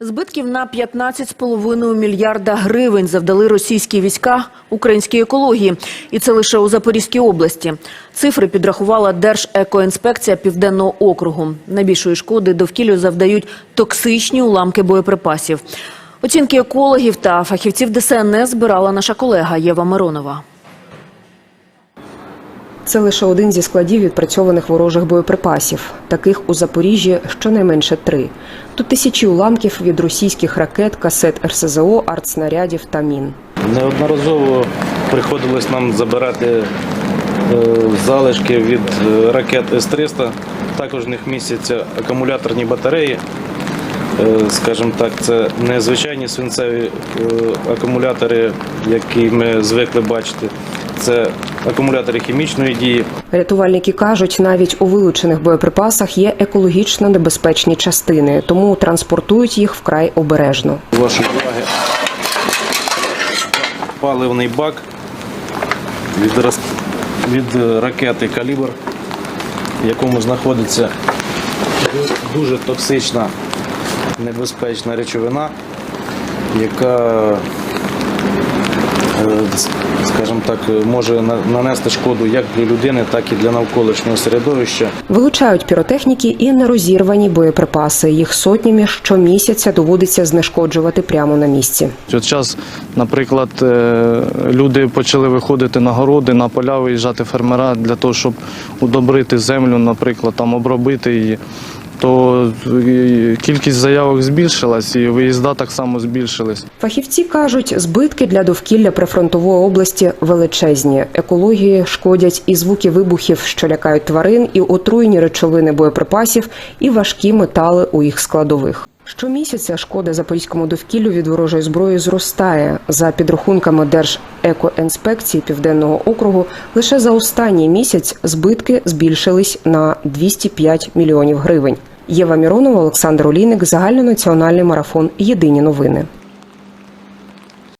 Збитків на 15,5 мільярда гривень завдали російські війська українській екології. І це лише у Запорізькій області. Цифри підрахувала Держекоінспекція Південного округу. Найбільшої шкоди довкіллю завдають токсичні уламки боєприпасів. Оцінки екологів та фахівців ДСНС збирала наша колега Єва Миронова. Це лише один зі складів відпрацьованих ворожих боєприпасів. Таких у Запоріжжі щонайменше три. Тут тисячі уламків від російських ракет, касет РСЗО, артснарядів та мін. Неодноразово приходилось нам забирати е, залишки від е, ракет С-300. Також в них містяться акумуляторні батареї. Е, Скажімо так, це не звичайні свинцеві акумулятори, які ми звикли бачити. Це акумулятори хімічної дії. Рятувальники кажуть, навіть у вилучених боєприпасах є екологічно небезпечні частини, тому транспортують їх вкрай обережно. Вашої уваги паливний бак від, роз- від е, ракети Калібр, в якому знаходиться дуже токсична небезпечна речовина, яка, скажімо так, може нанести шкоду як для людини, так і для навколишнього середовища. Вилучають піротехніки і нерозірвані боєприпаси. Їх сотнями щомісяця доводиться знешкоджувати прямо на місці. От час, наприклад, е, люди почали виходити на городи, на поля виїжджати фермера для того, щоб удобрити землю, наприклад, там обробити її. То е, кількість заявок збільшилась і виїзда так само збільшились. Фахівці кажуть, збитки для довкілля прифронтової області величезні. Екології шкодять і звуки вибухів, що лякають тварин, і отруєні речовини боєприпасів, і важкі метали у їх складових. Щомісяця шкода запорізькому довкіллю від ворожої зброї зростає. За підрахунками Держекоінспекції Південного округу, лише за останній місяць збитки збільшились на 205 мільйонів гривень. Єва Міронова, Олександр Олійник, загальнонаціональний марафон. Єдині новини.